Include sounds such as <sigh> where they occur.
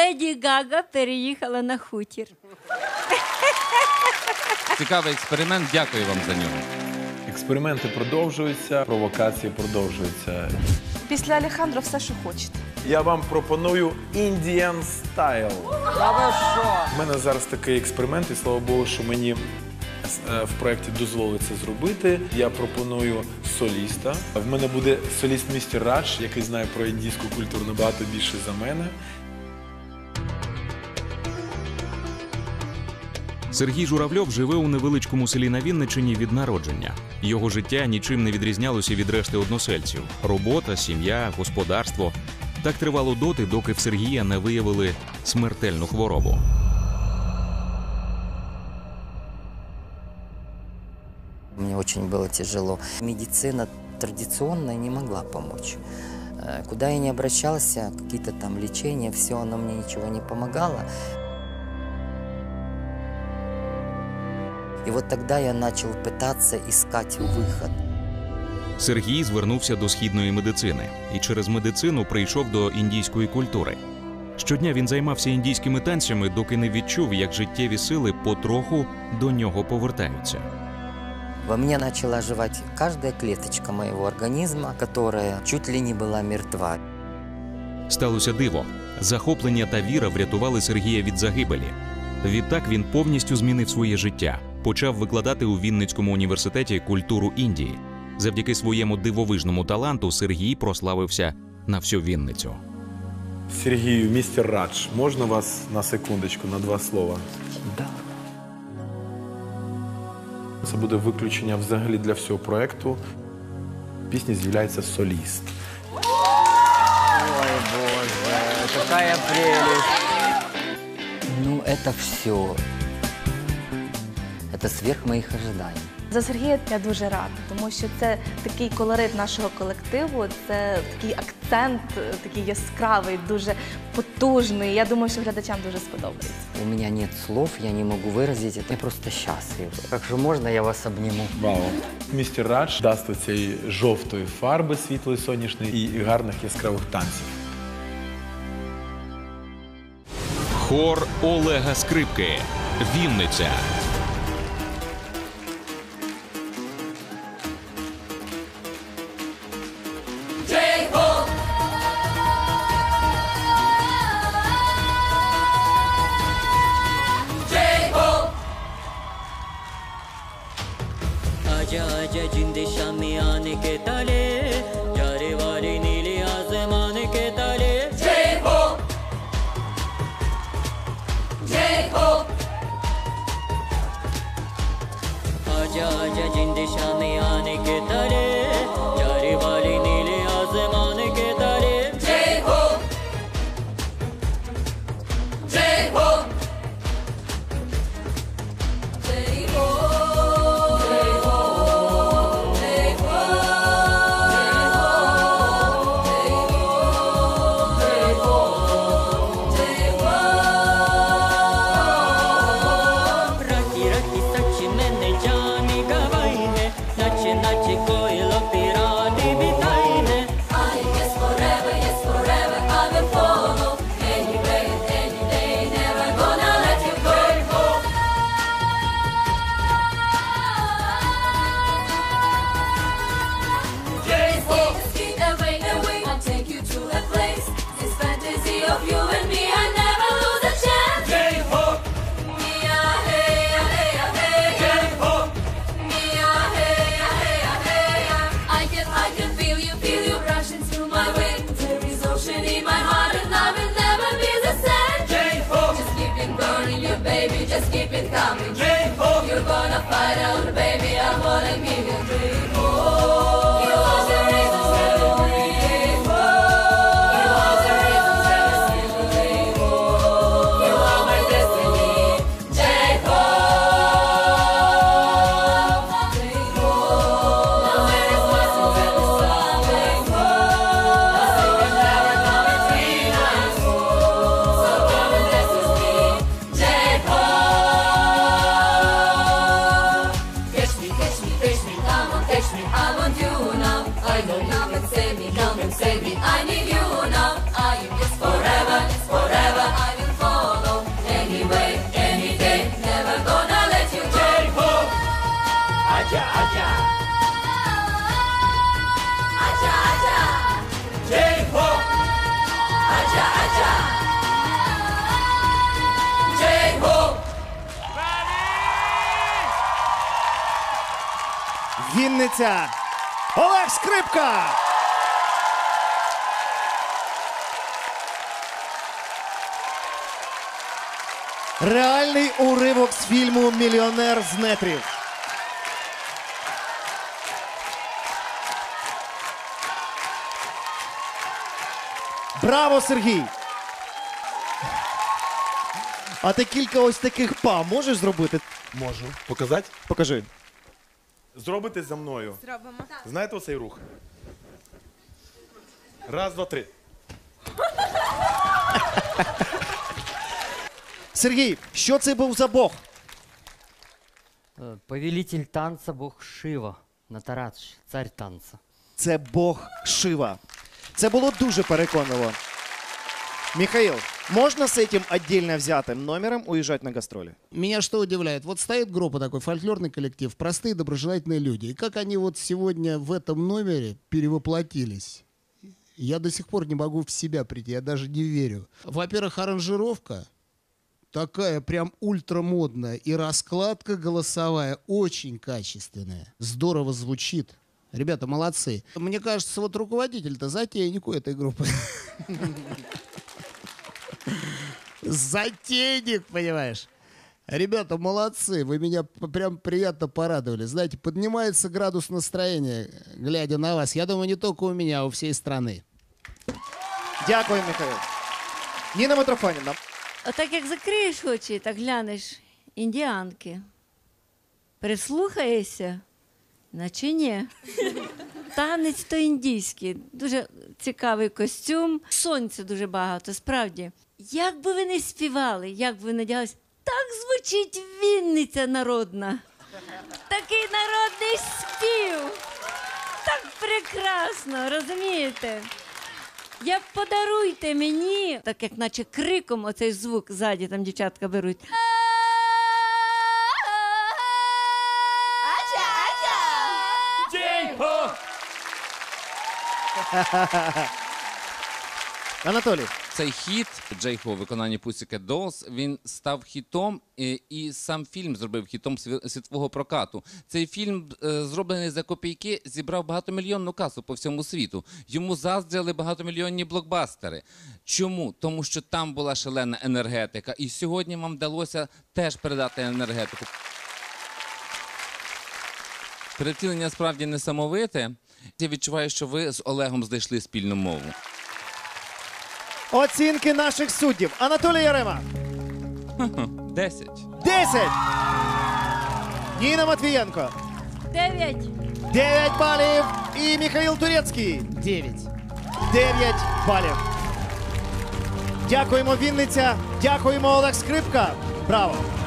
Леді Гага переїхала на хутір. Цікавий експеримент. Дякую вам за нього. Експерименти продовжуються, провокації продовжуються. Після Алехандро все, що хочете. Я вам пропоную Indian Style. У мене зараз такий експеримент, і слава Богу, що мені е, в проєкті дозволить це зробити. Я пропоную соліста. В мене буде соліст містер Радж, який знає про індійську культуру набагато більше за мене. Сергій Журавльов живе у невеличкому селі на Вінниччині від народження. Його життя нічим не відрізнялося від решти односельців: робота, сім'я, господарство. Так тривало доти, доки в Сергія не виявили смертельну хворобу. Мне очень было тяжело. Медицина традиционная не могла помочь. Э, Куда я не обращался, какие-то там лечения, все, оно мне ничего не помогало. И вот тогда я начал пытаться искать выход. Сергій звернувся до східної медицини і через медицину прийшов до індійської культури. Щодня він займався індійськими танцями, доки не відчув, як життєві сили потроху до нього повертаються. Во мне начала оживать каждая клеточка моего организма, которая чуть ли не была мертва. Сталося диво. Захоплення та віра врятували Сергія від загибелі. Відтак він повністю змінив своє життя, почав викладати у Вінницькому університеті культуру Індії. Завдяки своєму дивовижному таланту Сергій прославився на всю Вінницю. Сергію, містер Радж, можна вас на секундочку, на два слова? Да. Це буде виключення взагалі для всього проєкту. В пісні з'являється соліст. Ой, боже, какая прелесть. Ну, это все. Это сверх моих ожиданий. За Сергія я дуже рада, тому що це такий колорит нашого колективу, це такий акцент, е, такий яскравий, дуже потужний. Я думаю, що глядачам дуже сподобається. У меня нет слов, я не могу выразить это. Я просто счастлив. Как же можно я вас обниму? Вау. Містер Радж дасть цієї жовтої фарби світлої сонячної і гарних яскравих танців. Хор Олега Скрипки. Вінниця. आजा जिंद शामी आने के ताले यारे वारे नीले आसमान के ताले। जय हो। जय हो। आजा आजा जिंद शामी Вінниця. Олег Скрипка. Реальний уривок з фільму Мільйонер з нетрів. Браво, Сергій! А ти кілька ось таких па можеш зробити? Можу. Показати? Покажи. Зробите за мною. Зробимо. Знаєте оцей рух? Раз, два, три. Сергій, що це був за бог? Э, Повелитель танца бог Шива, Натарадж, царь танца. Це бог Шива. Це було дуже переконливо. Михаил, можно с этим отдельно взятым номером уезжать на гастроли? Меня что удивляет? Вот стоит группа такой, фольклорный коллектив, простые доброжелательные люди. И как они вот сегодня в этом номере перевоплотились. Я до сих пор не могу в себя прийти, я даже не верю. Во-первых, аранжировка такая прям ультрамодная. И раскладка голосовая очень качественная. Здорово звучит. Ребята, молодцы. Мне кажется, вот руководитель-то затейник у этой группы. <laughs> Затейник, понимаешь? Ребята, молодцы, вы меня п- прям приятно порадовали. Знаете, поднимается градус настроения, глядя на вас. Я думаю, не только у меня, а у всей страны. Дякую, Михаил. Ніна Митрофанівна, Отак як закриєш очі, так глянеш індіанки. Прислухаєшся, наче ні. Танець то індійський, дуже цікавий костюм, сонця дуже багато, справді. Як би ви не співали, як би ви не так звучить Вінниця народна. Такий народний спів. Так прекрасно, розумієте? Я подаруйте мені, так як наче криком оцей звук ззаді там дівчатка беруть. <laughs> Анатолій, Цей хіт Джейхо у виконанні Pussycat він став хітом, і, і сам фільм зробив хітом сві- світового прокату. Цей фільм, е, зроблений за копійки, зібрав багатомільйонну касу по всьому світу. Йому заздрили багатомільйонні блокбастери. Чому? Тому що там була шалена енергетика, і сьогодні вам вдалося теж передати енергетику. Перевтілення справді несамовите. Я відчуваю, що ви з Олегом знайшли спільну мову. оцінки наших суддів. Анатолій Ярема. <laughs> Десять. 10. Ніна Матвієнко. Дев'ять. 9 балів. І Михаил Турецький. 9. 9 балів. Дякуємо, Вінниця. Дякуємо, Олег Скрипка. Браво!